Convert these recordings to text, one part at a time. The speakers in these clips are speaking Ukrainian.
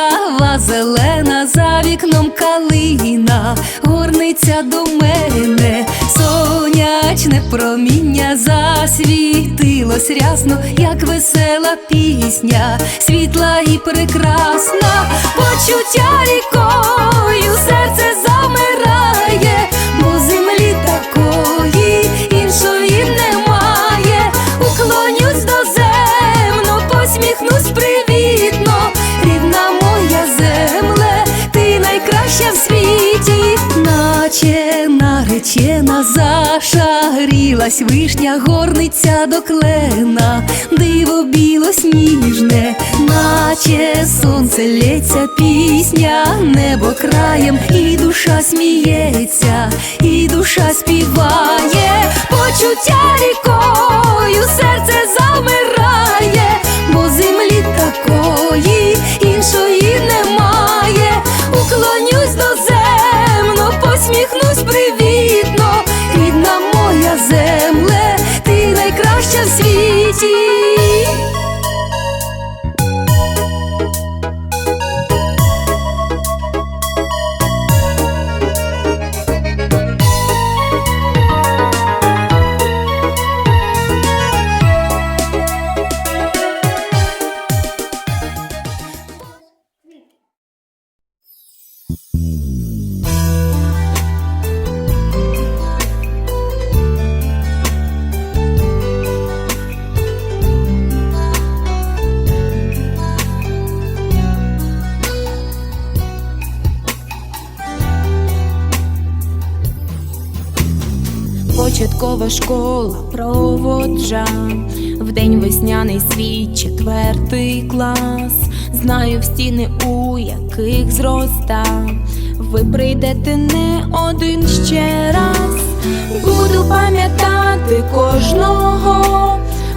трава зелена, за вікном калина, горниця до мене, сонячне проміння засвітилось рясно, як весела пісня, світла і прекрасна, почуття рікою серце. Зашарілась вишня, горниця до клена, диво білосніжне, наче сонце лється. Пісня, небо краєм, і душа сміється, і душа співає, почуття рікою, Початкова школа проводжа в день весняний свій четвертий клас. Знаю в стіни, у яких зроста. Ви прийдете не один ще раз. Буду пам'ятати кожного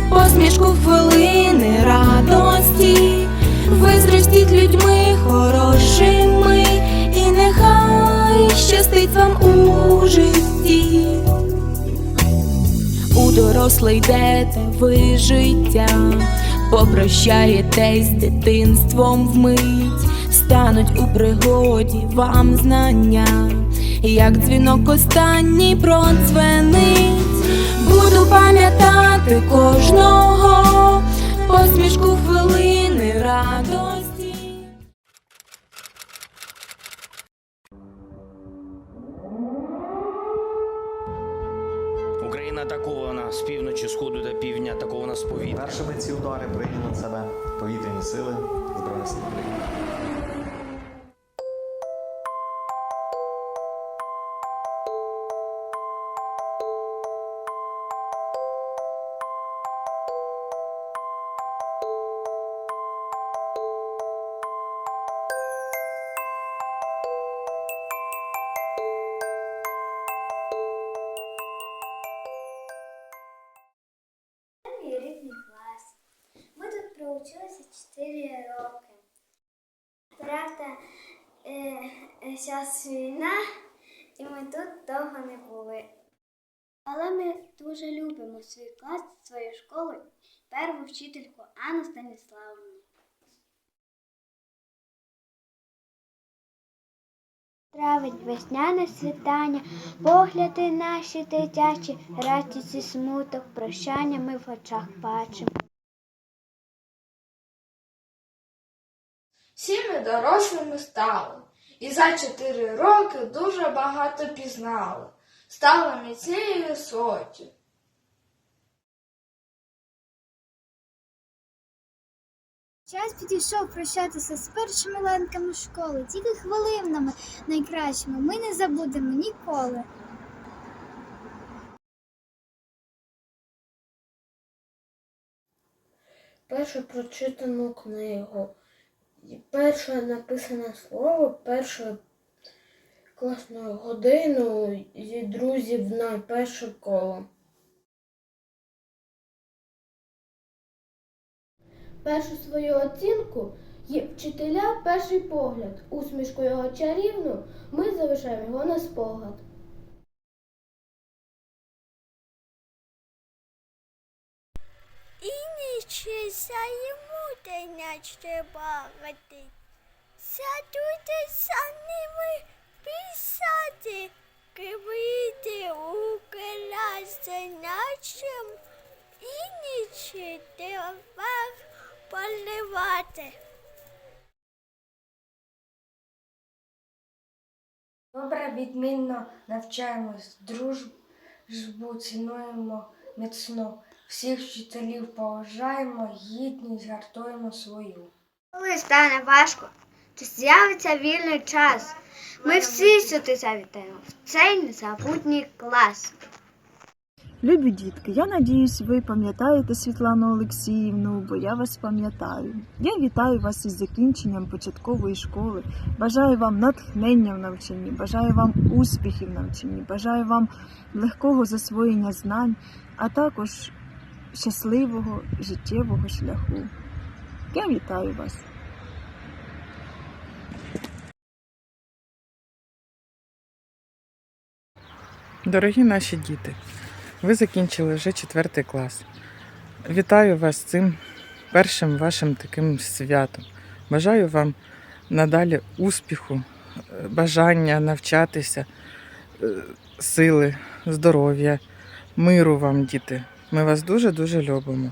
посмішку хвилини радості. Ви зростіть людьми хорошими, і нехай щастить вам у житті. У доросле йдете ви життя, попрощаєтесь з дитинством вмить, стануть у пригоді вам знання, як дзвінок останній продзвенить. Буду пам'ятати кожного посмішку хвилини радості. Атакована з півночі, сходу та півдня, атакована з повітря. Першими ці удари прийняли на себе повітряні сили Збройних сил України. Зараз війна, і ми тут довго не були. Але ми дуже любимо свій клас, свою школу, перву вчительку Анну Станіславовну. Травить весняне світання, погляди наші дитячі, радість і смуток, прощання ми в очах бачимо. Всі ми дорослими стали, і за чотири роки дуже багато пізнали, стали міцні і. Час підійшов прощатися з першими ланками школи, тільки хвилинами найкращими ми не забудемо ніколи. першу прочитану книгу, перше написане слово, першу класну годину зі друзів на перше коло. Першу свою оцінку є вчителя перший погляд. Усмішку його чарівну ми залишаємо його на спогад. І нічися йому дитиняче багати. Сядуйте за ними писати, кивити у класі нашим і нічі тепер поливати. Добре, відмінно навчаємось, дружбу цінуємо міцно. Всіх вчителів поважаємо, гідність гартуємо свою. Коли стане важко, то з'явиться вільний час. Ми всі сюди завітаємо в цей незабутній клас. Любі дітки, я надіюсь, ви пам'ятаєте Світлану Олексіївну, бо я вас пам'ятаю. Я вітаю вас із закінченням початкової школи. Бажаю вам натхнення в навчанні, бажаю вам успіхів в навчанні, бажаю вам легкого засвоєння знань, а також щасливого життєвого шляху. Я вітаю вас. Дорогі наші діти, ви закінчили вже четвертий клас. Вітаю вас цим першим вашим таким святом. Бажаю вам надалі успіху, бажання навчатися, е, сили, здоров'я, миру вам, діти. Ми вас дуже-дуже любимо.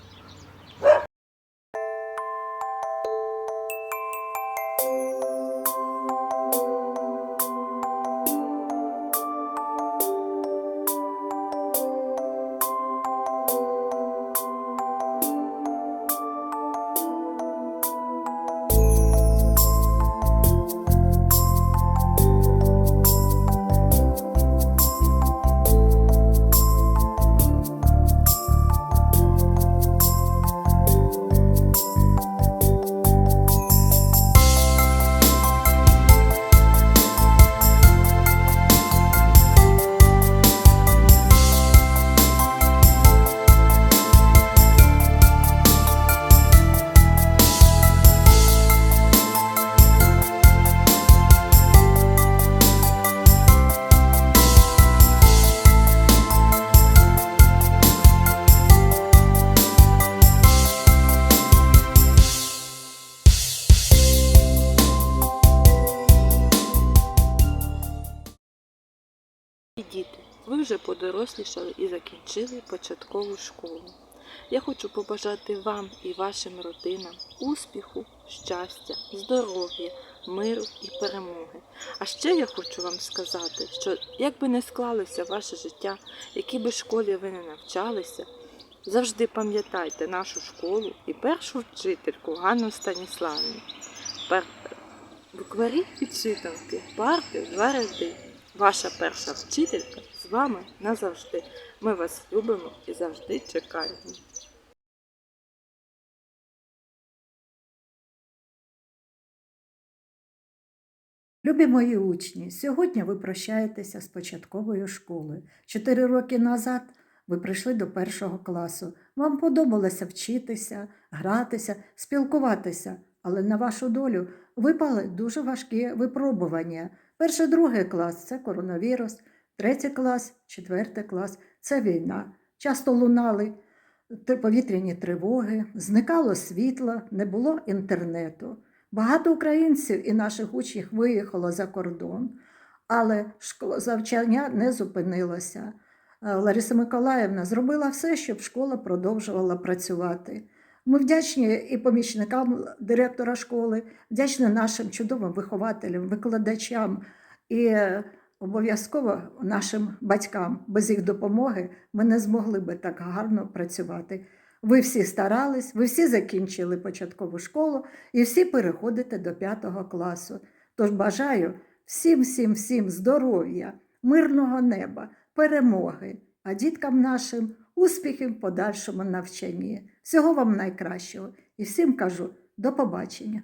Подорослішали і закінчили початкову школу. Я хочу побажати вам і вашим родинам успіху, щастя, здоров'я, миру і перемоги. А ще я хочу вам сказати, що як би не склалося ваше життя, якій би школі ви не навчалися, завжди пам'ятайте нашу школу і першу вчительку Ганну Станіславівну. Букварі підчитанки, парти, два ряди. Ваша перша вчителька вами назавжди. Ми вас любимо і завжди чекаємо. Любі мої учні, сьогодні ви прощаєтеся з початковою школи. Чотири роки назад ви прийшли до першого класу. Вам подобалося вчитися, гратися, спілкуватися, але на вашу долю випали дуже важкі випробування. Перший, другий клас це коронавірус, третій клас, четвертий клас це війна. Часто лунали повітряні тривоги, зникало світло, не було інтернету. Багато українців і наших учнів виїхало за кордон, але завчання не зупинилося. Е, Лариса Миколаївна зробила все, щоб школа продовжувала працювати. Ми вдячні і помічникам директора школи, вдячні нашим чудовим вихователям, викладачам і обов'язково нашим батькам. Без їх допомоги ми не змогли би так гарно працювати. Ви всі старались, ви всі закінчили початкову школу і всі переходите до п'ятого класу. Тож бажаю всім, всім, всім здоров'я, мирного неба, перемоги, а діткам нашим успіхів в подальшому навчанні. Всього вам найкращого. І всім кажу до побачення.